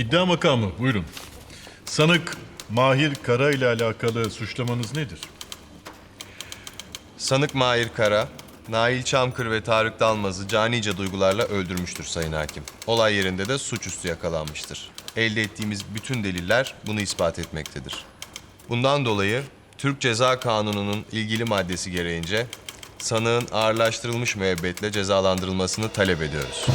İddia makamı buyurun. Sanık Mahir Kara ile alakalı suçlamanız nedir? Sanık Mahir Kara, Nail Çamkır ve Tarık Dalmaz'ı canice duygularla öldürmüştür Sayın Hakim. Olay yerinde de suçüstü yakalanmıştır. Elde ettiğimiz bütün deliller bunu ispat etmektedir. Bundan dolayı Türk Ceza Kanunu'nun ilgili maddesi gereğince sanığın ağırlaştırılmış müebbetle cezalandırılmasını talep ediyoruz.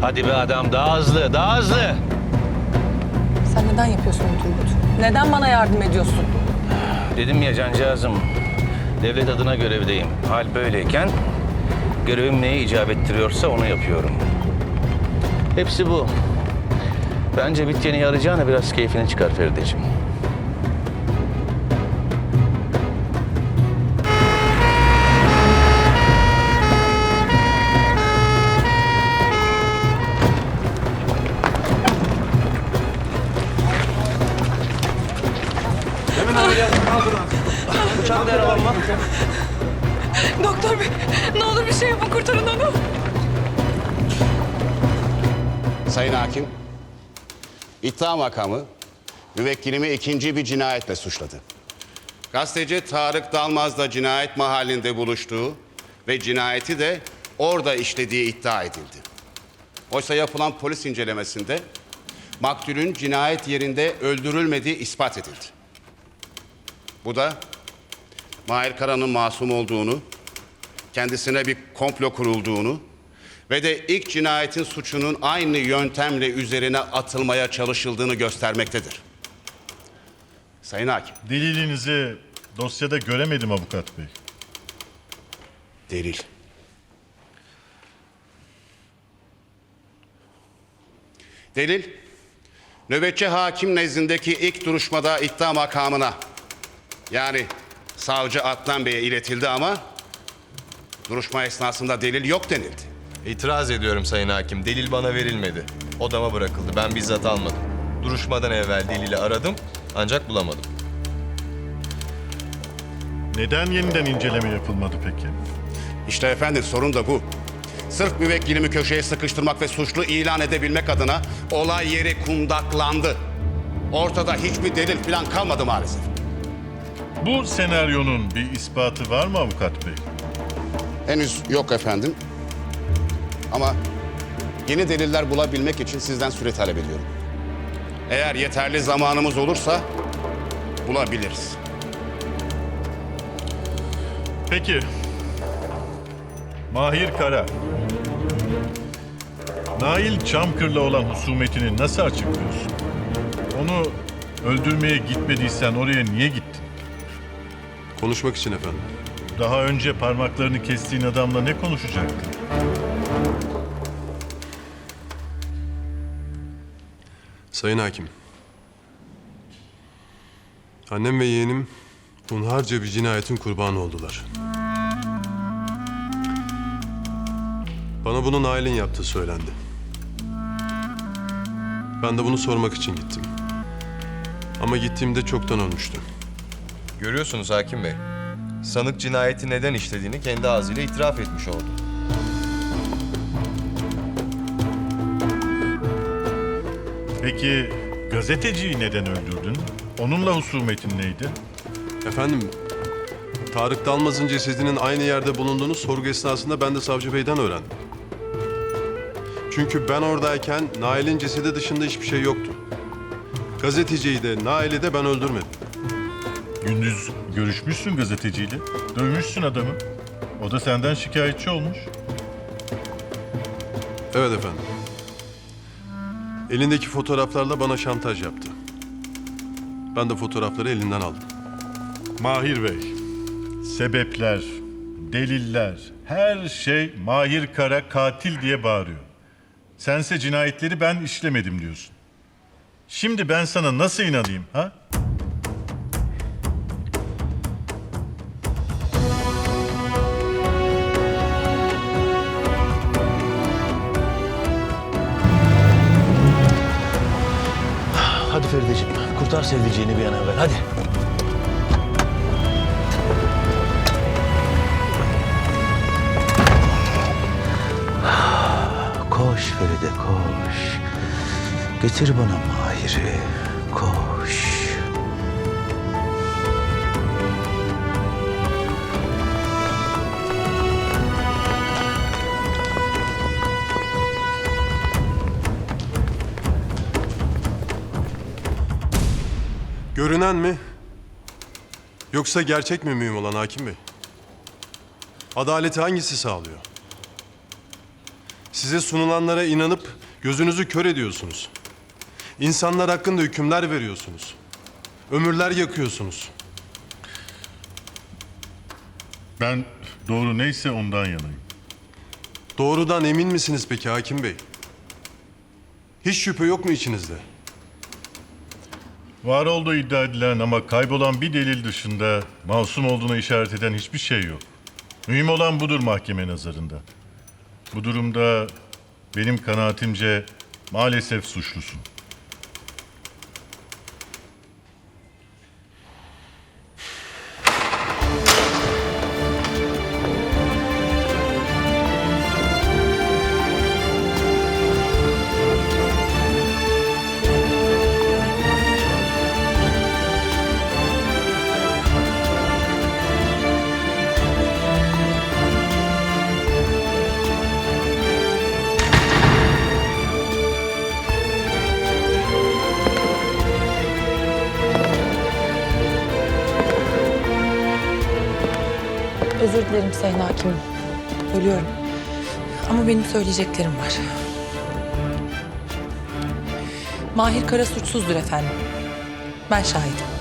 Hadi be adam daha hızlı, daha hızlı. Sen neden yapıyorsun bunu Turgut? Neden bana yardım ediyorsun? Dedim ya cancağızım, devlet adına görevdeyim. Hal böyleyken görevim neye icap ettiriyorsa onu yapıyorum. Hepsi bu. Bence bitkeni yarayacağına biraz keyfini çıkar Ferideciğim. Doktor bey ne olur bir şey yapın kurtarın onu. Sayın Hakim, iddia makamı müvekkilimi ikinci bir cinayetle suçladı. Gazeteci Tarık Dalmaz'la cinayet mahallinde buluştuğu ve cinayeti de orada işlediği iddia edildi. Oysa yapılan polis incelemesinde maktulün cinayet yerinde öldürülmediği ispat edildi. Bu da Mahir Kara'nın masum olduğunu, kendisine bir komplo kurulduğunu ve de ilk cinayetin suçunun aynı yöntemle üzerine atılmaya çalışıldığını göstermektedir. Sayın Hakim, Delilinizi dosyada göremedim avukat bey. delil. Delil, nöbetçi hakim nezdindeki ilk duruşmada iddia makamına yani savcı Adnan Bey'e iletildi ama duruşma esnasında delil yok denildi. İtiraz ediyorum Sayın Hakim. Delil bana verilmedi. Odama bırakıldı. Ben bizzat almadım. Duruşmadan evvel delili aradım ancak bulamadım. Neden yeniden inceleme yapılmadı peki? İşte efendim sorun da bu. Sırf müvekkilimi köşeye sıkıştırmak ve suçlu ilan edebilmek adına olay yeri kundaklandı. Ortada hiçbir delil falan kalmadı maalesef. Bu senaryonun bir ispatı var mı avukat bey? Henüz yok efendim. Ama yeni deliller bulabilmek için sizden süre talep ediyorum. Eğer yeterli zamanımız olursa bulabiliriz. Peki. Mahir Kara. Nail Çamkır'la olan husumetini nasıl açıklıyorsun? Onu öldürmeye gitmediysen oraya niye gittin? Konuşmak için efendim. Daha önce parmaklarını kestiğin adamla ne konuşacaktın? Sayın Hakim. Annem ve yeğenim hunharca bir cinayetin kurbanı oldular. Bana bunu Nail'in yaptığı söylendi. Ben de bunu sormak için gittim. Ama gittiğimde çoktan ölmüştü. Görüyorsunuz Hakim Bey. Sanık cinayeti neden işlediğini kendi ağzıyla itiraf etmiş oldu. Peki gazeteciyi neden öldürdün? Onunla husumetin neydi? Efendim, Tarık Dalmaz'ın cesedinin aynı yerde bulunduğunu sorgu esnasında ben de savcı beyden öğrendim. Çünkü ben oradayken Nail'in cesedi dışında hiçbir şey yoktu. Gazeteciyi de Nail'i de ben öldürmedim. Gündüz görüşmüşsün gazeteciyle. Dövmüşsün adamı. O da senden şikayetçi olmuş. Evet efendim. Elindeki fotoğraflarla bana şantaj yaptı. Ben de fotoğrafları elinden aldım. Mahir Bey, sebepler, deliller, her şey Mahir Kara katil diye bağırıyor. Sense cinayetleri ben işlemedim diyorsun. Şimdi ben sana nasıl inanayım ha? Ferideciğim. Kurtar sevdiceğini bir an evvel. Hadi. Koş Feride koş. Getir bana Mahir'i. Koş. Görünen mi? Yoksa gerçek mi mühim olan hakim bey? Adaleti hangisi sağlıyor? Size sunulanlara inanıp gözünüzü kör ediyorsunuz. İnsanlar hakkında hükümler veriyorsunuz. Ömürler yakıyorsunuz. Ben doğru neyse ondan yanayım. Doğrudan emin misiniz peki hakim bey? Hiç şüphe yok mu içinizde? Var olduğu iddia edilen ama kaybolan bir delil dışında masum olduğuna işaret eden hiçbir şey yok. Mühim olan budur mahkeme nazarında. Bu durumda benim kanaatimce maalesef suçlusun. Özür dilerim Sayın Hakimim. Ölüyorum. Ama benim söyleyeceklerim var. Mahir Kara suçsuzdur efendim. Ben şahidim.